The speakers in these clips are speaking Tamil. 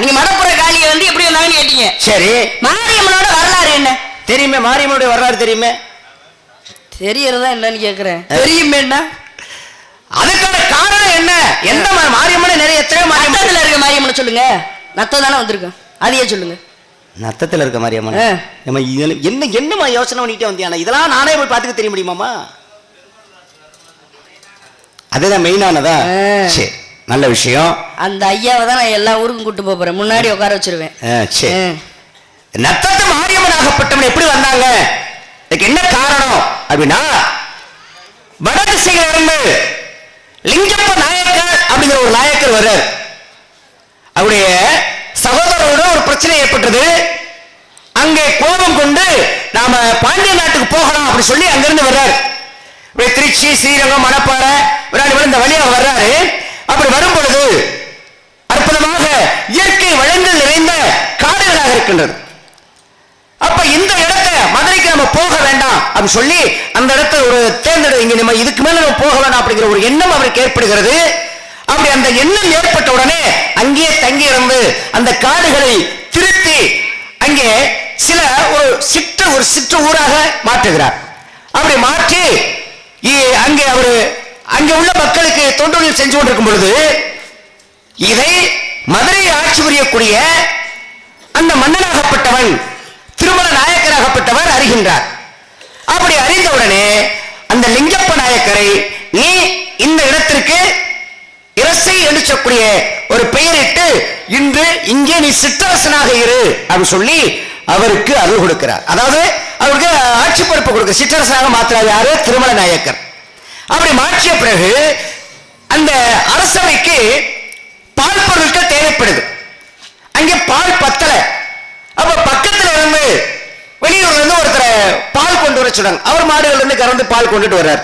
நீங்க மடப்புற காளியை வந்து எப்படி வந்தாங்கன்னு கேட்டீங்க சரி. மாரியம்மனோட வரலாறு என்ன? தெரியுமே மாரியம்மனுடைய வரலாறு தெரியுமே? தெரியறதா என்னன்னு கேக்குறேன். தெரியுமேன்னா அதுக்கான காரணம் என்ன? எந்த மாரியம்மனை நிறைய எத்தனை மாரியம்மன் இருக்க மாரியம்மனை சொல்லுங்க. நத்தம் தானே வந்திருக்கும். அதையே சொல்லுங்க. நத்தத்துல இருக்க மாரியம்மன். இதுல என்ன என்னம்மா யோசனை பண்ணிட்டே வந்தியானா இதெல்லாம் நானே போய் பார்த்துக்க தெரிய முடியுமாமா அதுதான் மெயினானதா. சரி. நல்ல விஷயம். அந்த ஐயாவை தான் நான் எல்லா ஊருக்கும் கூட்டு போறேன். முன்னாடி உட்கார வச்சிருவேன். சரி. நத்தத்து மாரியம்மன் ஆகப்பட்டவன் எப்படி வந்தாங்க? இதுக்கு என்ன காரணம்? அப்படின்னா வடதிசையில இருந்து லிங்கப்ப நாயக்கர் அப்படிங்கிற ஒரு நாயக்கர் வர்றார். அவருடைய சகோதரரோட ஒரு பிரச்சனை ஏற்பட்டது. அங்கே கோபம் கொண்டு நாம பாண்டிய நாட்டுக்கு போகலாம் அப்படி சொல்லி அங்கிருந்து வர்றார். திருச்சி ஸ்ரீரங்கம் மணப்பாறை இந்த வழியாக வர்றாரு. அப்படி வரும் பொழுது அற்புதமாக இயற்கை வளங்கள் நிறைந்த காடுகளாக இருக்கின்றது. அப்ப இந்த இடத்தை மதுரைக்கு நம்ம போக வேண்டாம் அப்படின்னு சொல்லி அந்த இடத்தை ஒரு தேர்ந்தெடு இங்க நம்ம இதுக்கு மேல நம்ம போக வேண்டாம் அப்படிங்கிற ஒரு எண்ணம் அவருக்கு ஏற்படுகிறது. அப்படி அந்த எண்ணம் ஏற்பட்ட உடனே அங்கேயே தங்கி இருந்து அந்த காடுகளை திருத்தி அங்கே சில ஒரு சிற்று ஒரு சிற்று ஊராக மாற்றுகிறார். அப்படி மாற்றி இ- அங்கே அவரு அங்கே உள்ள மக்களுக்கு தொண்டுகள் செஞ்சு கொண்டிருக்கும் பொழுது இதை மதுரையை ஆட்சி புரியக்கூடிய அந்த மன்னனாகப்பட்டவன் திருமல நாயக்கராகப்பட்டவர் அறிகின்றார். அப்படி அறிந்தவுடனே அந்த லிங்கப்ப நாயக்கரை நீ இந்த இடத்திற்கு இரசை என்று சொல்லக்கூடிய ஒரு பெயரிட்டு இன்று இங்கே நீ சிற்றரசனாக இரு அப்படின்னு சொல்லி அவருக்கு அருள் கொடுக்கிறார். அதாவது அவருக்கு ஆட்சி பொறுப்பு கொடுக்க சிற்றரசனாக மாத்துறாரு யாரு? திருமல நாயக்கர். அப்படி மாற்றிய பிறகு அந்த அரசவைக்கு பால் பொருட்கள் தேவைப்படுது. அங்கே பால் பத்தல. அப்ப பக்கத்துல இருந்து வெளியூர்ல இருந்து ஒருத்தரை பால் கொண்டு வர சொன்னாங்க அவர் மாடுகள் இருந்து கறந்து பால் கொண்டுட்டு வர்றார்.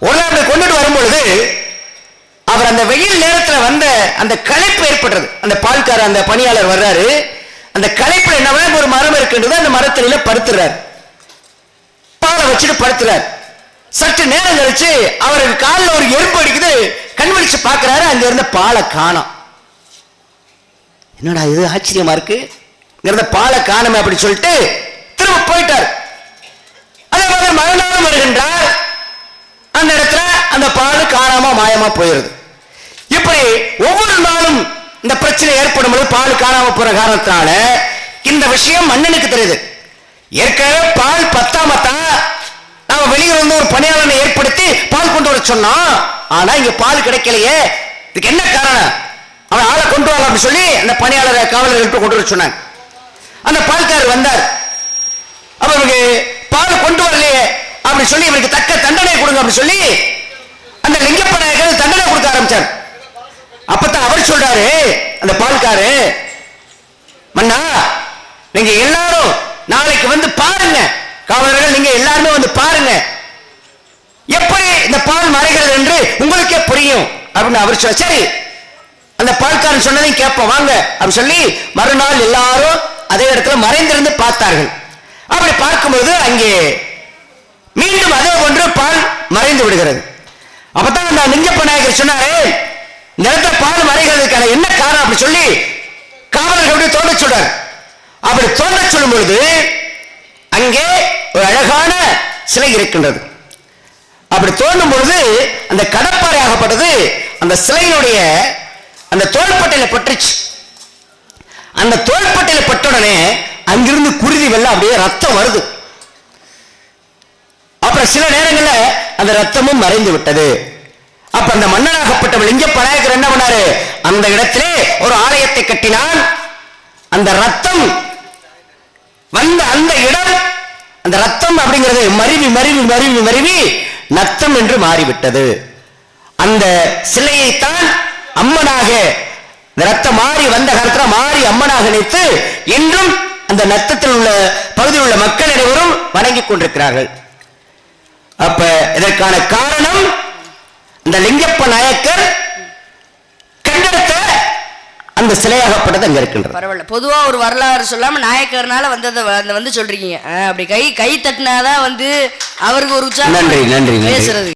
ஒரு நாள் கொண்டுட்டு வரும்பொழுது அவர் அந்த வெயில் நேரத்தில் வந்த அந்த களைப்பு ஏற்படுறது. அந்த பால்கார அந்த பணியாளர் வர்றாரு. அந்த களைப்புல என்ன ஒரு மரம் இருக்கின்றது அந்த மரத்தில படுத்துறாரு. பாலை வச்சுட்டு படுத்துறாரு. சற்று நேரம் கழிச்சு அவருக்கு காலில் ஒரு எறும்பு அடிக்குது. கண் விழிச்சு பார்க்கறாரு. அங்க இருந்த பாலை காணும். என்னடா இது? ஆச்சரியமா இருக்கு. இங்க இருந்த பாலை காணுமே அப்படி சொல்லிட்டு திரும்ப போயிட்டார். அதே மாதிரி மறுநாளும் வருகின்றார். அந்த இடத்துல அந்த பால் காணாம மாயமா போயிருது. இப்படி ஒவ்வொரு நாளும் இந்த பிரச்சனை ஏற்படும் போது பால் காணாம போற காரணத்தினால இந்த விஷயம் மன்னனுக்கு தெரியுது. ஏற்கனவே பால் பத்தாமத்தான் நாம வெளியூர்ல இருந்து ஒரு பணியாளனை ஏற்படுத்தி பால் கொண்டு வர சொன்னோம் ஆனா இங்க பால் கிடைக்கலையே. இதுக்கு என்ன காரணம்? அவன் ஆளை கொண்டு வாங்க அப்படி சொல்லி அந்த பணியாளரை காவலர்கள் கொண்டு வர சொன்னாங்க. அந்த பால்காரர் வந்தார். அவருக்கு பால் கொண்டு வரலையே அப்படின்னு சொல்லி இவருக்கு தக்க தண்டனை கொடுங்க அப்படின்னு சொல்லி அந்த லிங்கப்ப நாயகர் தண்டனை கொடுக்க ஆரம்பிச்சார். அப்பதான் அவர் சொல்றாரு அந்த பால்காரு மன்னா நீங்க எல்லாரும் நாளைக்கு வந்து பாருங்க. காவலர்கள் நீங்க எல்லாருமே வந்து பாருங்க. இந்த பால் மறைகிறது என்று உங்களுக்கே புரியும். அப்படின்னு அவர் சொல்ல சரி. அந்த பால்காரன் சொன்னதையும் கேட்போம். வாங்க. அப்படின்னு சொல்லி மறுநாள் எல்லாரும் அதே இடத்துல மறைந்திருந்து பார்த்தார்கள். அப்படி பார்க்கும்போது அங்கே மீண்டும் அதே போன்று பால் மறைந்து விடுகிறது. அப்பதான் அந்த லிங்கப்ப நாயகர் சொன்னாரு இந்த பால் மறைகிறதுக்கான என்ன காரணம்? அப்படி சொல்லி காவலர்கள் அப்படி தோண்ட சொல்றார். அப்படி தோண்ட சொல்லும் பொழுது அங்கே ஒரு அழகான சிலை இருக்கின்றது. அப்படி தோண்டும் பொழுது அந்த கடப்பாறை ஆகப்பட்டது அந்த சிலையினுடைய அந்த தோள்பட்டையில பட்டுச்சு அந்த தோள்பட்டையில பட்டுடனே அங்கிருந்து குருதி வெள்ளம் அப்படியே ரத்தம் வருது. அப்புறம் சில நேரங்களில் அந்த ரத்தமும் மறைந்து விட்டது. அப்ப அந்த மன்னனாகப்பட்ட லிங்க பநாயகர் என்ன பண்ணாரு? அந்த இடத்திலே ஒரு ஆலயத்தை கட்டினான். அந்த ரத்தம் வந்த அந்த இடம் அந்த ரத்தம் அப்படிங்கிறது மருவி மருவி மருவி மருவி நத்தம் என்று மாறிவிட்டது. அந்த சிலையைத்தான் அம்மனாக ரத்தம் மாறி வந்த காலத்துல மாறி அம்மனாக நினைத்து இன்றும் அந்த நத்தத்தில் உள்ள பகுதியில் உள்ள மக்கள் அனைவரும் வணங்கிக் கொண்டிருக்கிறார்கள். அப்ப இதற்கான காரணம் இந்த லிங்கப்ப நாயக்கர் அந்த சிலையாகப்பட்டது அங்க இருக்கின்றது. பரவாயில்ல. பொதுவா ஒரு வரலாறு சொல்லாம நாயக்கர்னால வந்ததை வந்து சொல்றீங்க. அப்படி கை கை தட்டினாதான் வந்து அவருக்கு ஒரு உற்சாகம் நன்றி, நன்றி, நன்றி. பேசுறது.